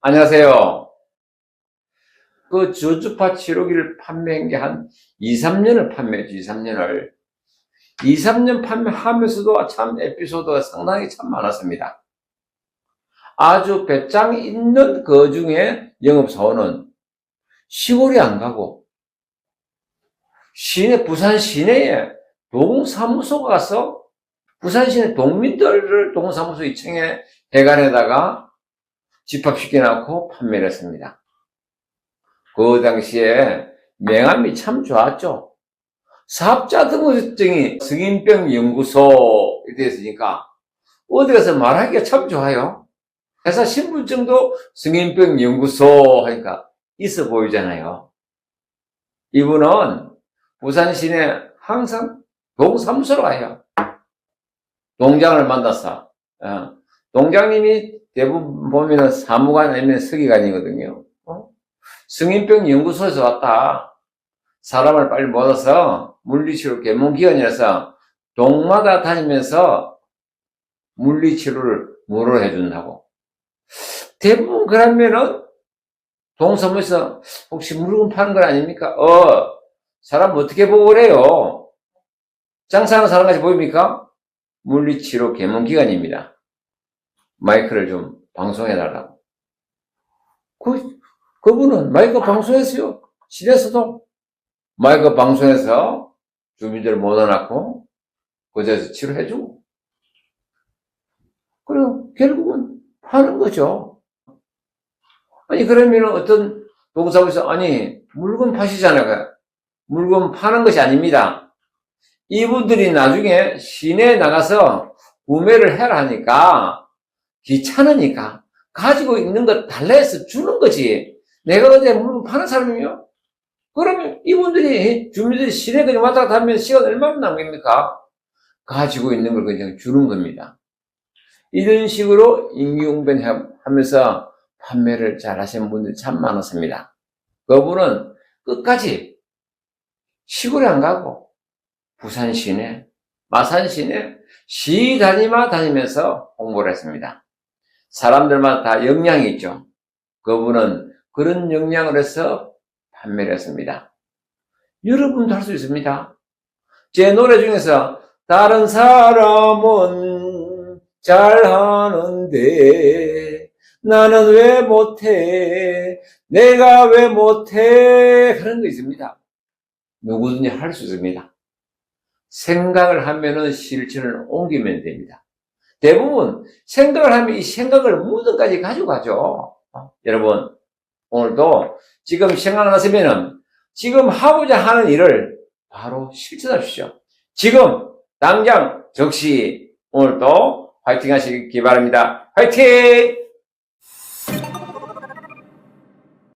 안녕하세요. 그 저주파 치료기를 판매한 게 한 2, 3년을 판매했죠, 2, 3년을. 2, 3년 판매하면서도 참 에피소드가 상당히 참 많았습니다. 아주 배짱 있는 그 중에 영업사원은 시골이 안 가고, 시내, 부산 시내에 동사무소 가서 부산 시내 동민들을 동사무소 2층에 해관에다가 집합시켜놓고 판매를 했습니다. 그 당시에 명함이 참 좋았죠. 사업자 등록증이 승인병 연구소 이렇게 있으니까 어디 가서 말하기가 참 좋아요. 회사 신분증도 승인병 연구소 하니까 있어 보이잖아요. 이분은 부산 시내 항상 동사무소로 가요. 동장을 만났어. 어. 동장님이 대부분 보면은 사무관 아니면 서기관이거든요. 어? 승인병 연구소에서 왔다. 사람을 빨리 모아서 물리치료 개문기관이라서 동마다 다니면서 물리치료를 무료로 해준다고. 대부분 그러면은 동사무소에서 혹시 물건 파는 건 아닙니까? 어, 사람 어떻게 보고 그래요? 장사하는 사람같이 보입니까? 물리치료 개문기관입니다. 마이크를 좀 방송해달라고. 그, 그분은 마이크 방송했어요. 시내에서도. 마이크 방송해서 주민들 모아놓고, 그제서 치료해주고. 그리고 결국은 파는 거죠. 아니, 그러면 어떤 동사무소, 아니, 물건 파시잖아요. 물건 파는 것이 아닙니다. 이분들이 나중에 시내에 나가서 구매를 해라 하니까, 귀찮으니까 가지고 있는 거 달래서 주는 거지. 내가 어제 물건 파는 사람이요? 그러면 이분들이 주민들이 시내 그냥 왔다 갔다 하면 시간 얼마나 남깁니까? 가지고 있는 걸 그냥 주는 겁니다. 이런 식으로 임기응변 하면서 판매를 잘 하시는 분들이 참 많았습니다. 그분은 끝까지 시골에 안 가고 부산 시내, 마산 시내 시 다니마 다니면서 홍보를 했습니다. 사람들마다 다 역량이 있죠. 그분은 그런 역량을 해서 판매를 했습니다. 여러분도 할 수 있습니다. 제 노래 중에서 다른 사람은 잘하는데 나는 왜 못해? 내가 왜 못해? 그런 거 있습니다. 누구든지 할 수 있습니다. 생각을 하면은 실천을 옮기면 됩니다. 대부분 생각을 하면 이 생각을 무덤까지 가지고 가죠. 어, 여러분, 오늘도 지금 생각났으면은 지금 하고자 하는 일을 바로 실천하십시오. 지금, 당장, 적시, 오늘도 화이팅 하시기 바랍니다. 화이팅!